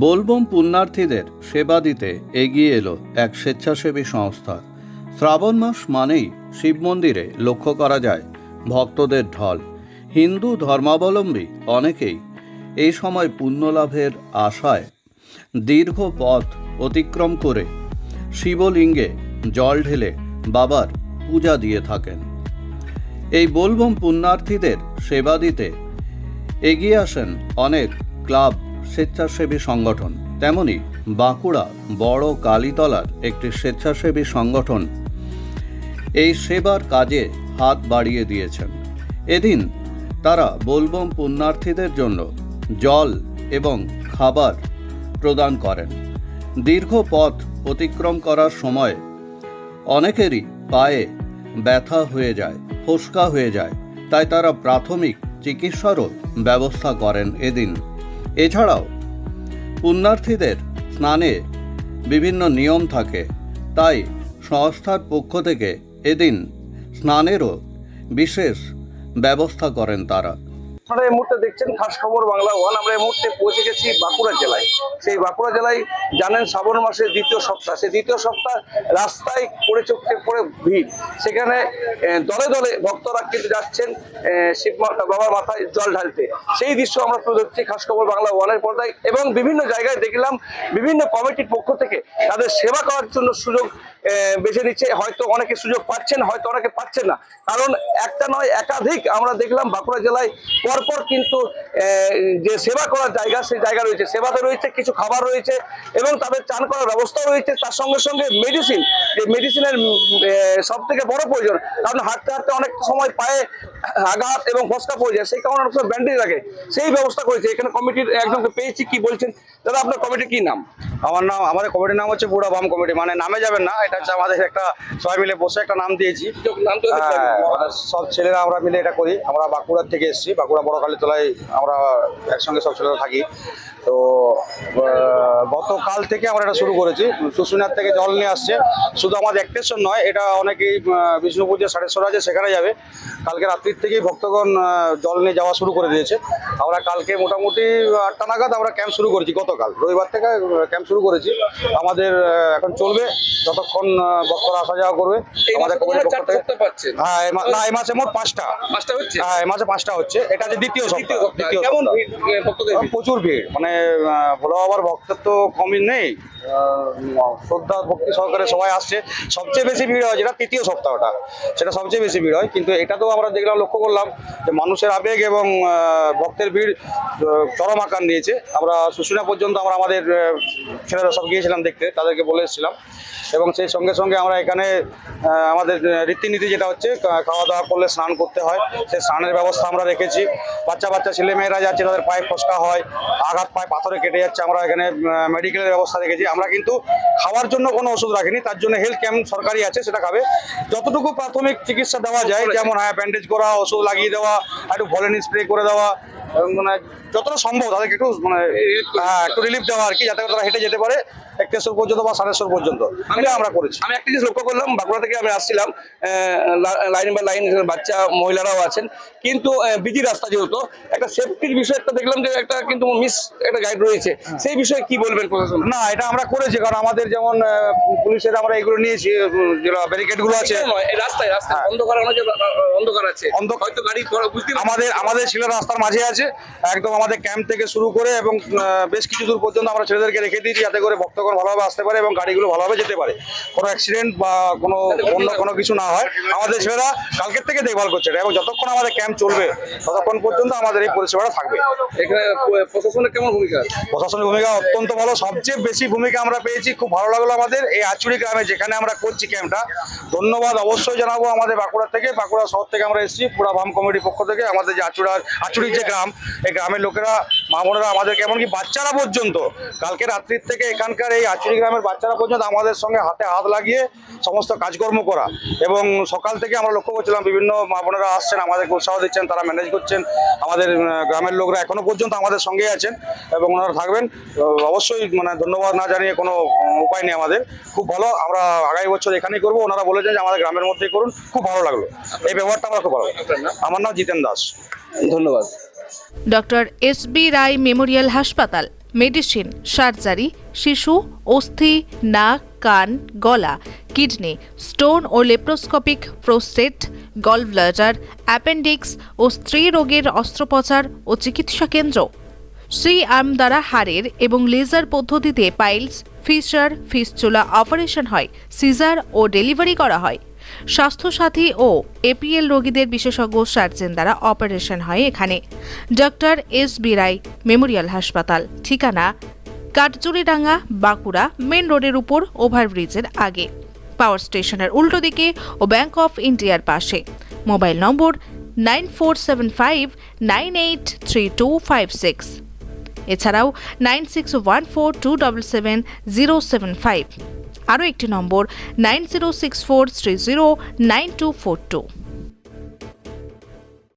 বোলবম পুণ্যার্থীদের সেবা দিতে এগিয়ে এলো এক স্বেচ্ছাসেবী সংস্থা। শ্রাবণ মাস মানেই শিব মন্দিরে লক্ষ্য করা যায় ভক্তদের ঢল। হিন্দু ধর্মাবলম্বী অনেকেই এই সময় পুণ্যলাভের আশায় দীর্ঘ পথ অতিক্রম করে শিবলিঙ্গে জল ঢেলে বাবার পূজা দিয়ে থাকেন। এই বোলবম পুণ্যার্থীদের সেবা দিতে এগিয়ে আসেন অনেক ক্লাব স্বেচ্ছাসেবী সংগঠন। তেমনি বাঁকুড়া বড় কালীতলার একটি স্বেচ্ছাসেবী সংগঠন এই সেবার কাজে হাত বাড়িয়ে দিয়েছেন। এদিন তারা বোলবম পুণ্যার্থীদের জন্য জল এবং খাবার প্রদান করেন। দীর্ঘ পথ অতিক্রম করার সময় অনেকেরই পায়ে ব্যথা হয়ে যায়, ফোসকা হয়ে যায়। তাই তারা প্রাথমিক চিকিৎসারও ব্যবস্থা করেন এদিন। এছাড়াও, পুণ্যার্থীদের স্নানে বিভিন্ন নিয়ম থাকে, তাই সংস্থার পক্ষ থেকে এদিন স্নানেরও বিশেষ ব্যবস্থা করেন তারা। আপনারা এই মুহূর্তে দেখছেন খাস খবর বাংলা ওয়ান। আমরা এই মুহূর্তে পৌঁছে গেছি বাঁকুড়া জেলায়। সেই বাঁকুড়া জেলায় জানেন শ্রাবণ মাসের দ্বিতীয় সপ্তাহ। সেই দ্বিতীয় সপ্তাহ রাস্তায় পড়ে চোখে পড়ে ভিড়। সেখানে দলে দলে ভক্তরা কিন্তু যাচ্ছেন শিব বাবার মাথায় জল ঢালতে। সেই দৃশ্য আমরা তুলে ধরছি খাস খবর বাংলা ওয়ানের পর্দায়। এবং বিভিন্ন জায়গায় দেখলাম বিভিন্ন কমিটির পক্ষ থেকে তাদের সেবা করার জন্য সুযোগ বেছে নিচ্ছে, হয়তো অনেকে সুযোগ পাচ্ছেন, হয়তো অনেকে পাচ্ছেন না। কারণ একটা নয়, একাধিক আমরা দেখলাম বাঁকুড়া জেলায় পরপর কিন্তু যে সেবা করার জায়গা সেই জায়গা রয়েছে। সেবাতে রয়েছে কিছু খাবার রয়েছে এবং তাদের চান করার ব্যবস্থাও রয়েছে। তার সঙ্গে সঙ্গে মেডিসিন যে মেডিসিনের সব থেকে বড় প্রয়োজন কারণ হাঁটতে হাঁটতে অনেক সময় পায়ে আঘাত এবং ফসকা পড়ে যায় সেই কারণে অনেক সময় ব্যান্ডেজ লাগে সেই ব্যবস্থা করেছে। এখানে কমিটির একজনকে পেয়েছি কি বলছেন? দাদা আপনার কমিটির কি নাম? আমার নাম আমাদের কমিটির নাম হচ্ছে বুড়া বাম কমিটি। মানে নামে যাবেন না এটা হচ্ছে আমাদের একটা সবাই মিলে বসে একটা নাম দিয়েছি। হ্যাঁ, মানে সব ছেলেরা আমরা মিলে এটা করি। আমরা বাঁকুড়ার থেকে এসেছি বাঁকুড়া বড় কালীতলায় আমরা একসঙ্গে সব ছেলেরা থাকি। তো গতকাল থেকে আমরা এটা শুরু করেছি। শুশুনার থেকে জল নিয়ে আসছে। শুধু আমাদের একটেশন নয়, এটা অনেকেই বিষ্ণুপুর যে সাড়ে আছে, সেখানে যাবে। কালকে রাত্রির থেকেই ভক্তগণ জল নিয়ে যাওয়া শুরু করে দিয়েছে। আমরা কালকে মোটামুটি আটটা নাগাদ আমরা ক্যাম্প শুরু করেছি গতকাল। রবিবার থেকে ক্যাম্প শুরু করেছি। আমাদের এখন চলবে যতক্ষণ ভক্তরা আসা যাওয়া করবে। আমাদের তো হয় কমিটির পক্ষ থেকে হ্যাঁ এই মা- না এই মাসে মোট পাঁচটা। পাঁচটা হচ্ছে? হ্যাঁ এই মাসে পাঁচটা হচ্ছে। এটা যে দ্বিতীয় দ্বিতীয় সপ্তাহ। দ্বিতীয়? প্রচুর ভিড়। মানে ভোলা বাবার ভক্তের তো কমই নেই। শ্রদ্ধা ভক্তি সহকারে সবাই আসছে। সবচেয়ে বেশি ভিড় হয় যেটা তৃতীয় সপ্তাহটা। সেটা সবচেয়ে বেশি ভিড় হয়। কিন্তু এটাতেও আমরা দেখলাম, লক্ষ্য করলাম যে মানুষের আবেগ এবং ভক্তের ভিড় চরম আকার নিয়েছে। আমরা শুশুনা পর্যন্ত আমরা আমাদের ছেলেরা সব গিয়েছিলাম দেখতে, তাদেরকে বলে এসেছিলাম। এবং সেই সঙ্গে সঙ্গে আমরা এখানে আমাদের রীতিনীতি যেটা হচ্ছে খাওয়া দাওয়া করলে স্নান করতে হয়। সেই স্নানের ব্যবস্থা আমরা রেখেছি। বাচ্চা বাচ্চা ছেলেমেয়েরা যাচ্ছে তাদের পায়ে ফসকা হয় আঘাত পায়ে পাথরে কেটে যাচ্ছে আমরা এখানে মেডিকেলের ব্যবস্থা রেখেছি। আমরা কিন্তু খাওয়ার জন্য কোনো ওষুধ রাখিনি তার জন্য হেলথ ক্যাম্প সরকারি আছে সেটা খাবে। যতটুকু প্রাথমিক চিকিৎসা দেওয়া যায় যেমন হ্যাঁ ব্যান্ডেজ করা ওষুধ লাগিয়ে দেওয়া একটু ভলেনি স্প্রে করে দেওয়া এবং মানে যতটা সম্ভব তাদেরকে একটু মানে হ্যাঁ একটু রিলিফ দেওয়া আর কি যাতে তারা হেঁটে যেতে পারে একটেশ্বর পর্যন্ত বা সাড়েশ্বর পর্যন্ত। এটা আমরা করেছি। আমি একটা জিনিস লক্ষ্য করলাম বাঁকুড়া থেকে আমি আসছিলাম লাইন বাই লাইন বাচ্চা মহিলারাও আছেন। কিন্তু বিজি রাস্তা যেহেতু একটা সেফটির বিষয় একটা দেখলাম যে একটা কিন্তু মিস একটা গাইড রয়েছে। সেই বিষয়ে কি বলবেন প্রশাসন? না এটা আমরা করেছি কারণ আমাদের যেমন পুলিশের আমরা এগুলো নিয়েছি যেটা ব্যারিকেডগুলো আছে রাস্তায় রাস্তায় অন্ধকার অনেক অন্ধকার আছে। হ্যাঁ। অন্ধকার- হয়তো গাড়ি বুঝতে আমাদের আমাদের ছেলেরা রাস্তার মাঝে আছে। একদম আমাদের ক্যাম্প থেকে শুরু করে এবং বেশ কিছু দূর পর্যন্ত আমরা ছেলেদেরকে রেখে দিয়েছি যাতে করে ভক্তগণ ভালোভাবে আসতে পারে এবং গাড়িগুলো ভালোভাবে যেতে পারে। কোনো অ্যাক্সিডেন্ট বা কোনো অন্য কোনো কিছু না হয়। আমাদের ছেলেরা কালকের থেকে দেখভাল করছে এবং যতক্ষণ আমাদের ক্যাম্প চলবে ততক্ষণ পর্যন্ত আমাদের এই পরিষেবাটা থাকবে। এখানে প্রশাসনের কেমন ভূমিকা? প্রশাসনের ভূমিকা অত্যন্ত ভালো। সবচেয়ে বেশি ভূমিকা আমরা পেয়েছি খুব ভালো লাগল আমাদের এই আচুরি গ্রামে যেখানে আমরা করছি ক্যাম্পটা ধন্যবাদ অবশ্যই জানাব আমাদের বাঁকুড়া থেকে। বাঁকুড়া শহর থেকে আমরা এসেছি পুরা বাম কমিটির পক্ষ থেকে আমাদের যে আচুড়ার আচুরির যে গ্রাম এই গ্রামের লোকেরা মা বোনেরা আমাদেরকে এমনকি বাচ্চারা পর্যন্ত কালকে রাত্রির থেকে এখানকার এই আচুরি গ্রামের বাচ্চারা পর্যন্ত আমাদের সঙ্গে হাতে হাত লাগিয়ে সমস্ত কাজকর্ম করা। এবং সকাল থেকে আমরা লক্ষ্য করছিলাম বিভিন্ন মা বোনেরা আসছেন আমাদেরকে উৎসাহ দিচ্ছেন তারা ম্যানেজ করছেন। আমাদের গ্রামের লোকরা এখনও পর্যন্ত আমাদের সঙ্গেই আছেন এবং ওনারা থাকবেন। অবশ্যই মানে ধন্যবাদ না জানিয়ে কোনো উপায় নেই আমাদের। খুব ভালো আমরা আগামী বছর এখানেই করব। ওনারা বলেছেন যে আমাদের গ্রামের মধ্যেই করুন। খুব ভালো লাগল। এই ব্যবহারটা আমার খুব ভালো? আমার নাম জিতেন দাস। ধন্যবাদ। Doctor S B Roy memorial হাসপাতাল, মেডিসিন, সার্জারি, শিশু, অস্থি, নাক, কান, গলা, কিডনি, স্টোন ও লেপ্রোস্কোপিক প্রোস্টেট, গলব্লাডার, অ্যাপেন্ডিক্স ও স্ত্রী রোগের অস্ত্রোপচার ও চিকিৎসা কেন্দ্র। শ্রী আর্ম দ্বারা হাড়ের এবং লেজার পদ্ধতিতে পাইলস, ফিশার, ফিসচুলা অপারেশন হয়, সিজার ও ডেলিভারি করা হয়। স্বাস্থ্যসাথী ও এপিএল রোগীদের বিশেষজ্ঞ সার্জেন দ্বারা অপারেশন হয় এখানে। Doctor S B Roy, memorial হাসপাতাল, ঠিকানা কাটজুরিডাঙ্গা বাঁকুড়া মেন রোডের উপর ওভারব্রিজের আগে। পাওয়ার স্টেশনের উল্টো দিকে ও ব্যাংক অফ ইন্ডিয়ার পাশে। Mobile number nine four seven five, nine eight three two five six. এছাড়াও nine six one four two double seven zero seven five. আরও একটি number nine zero six four three zero nine two four two.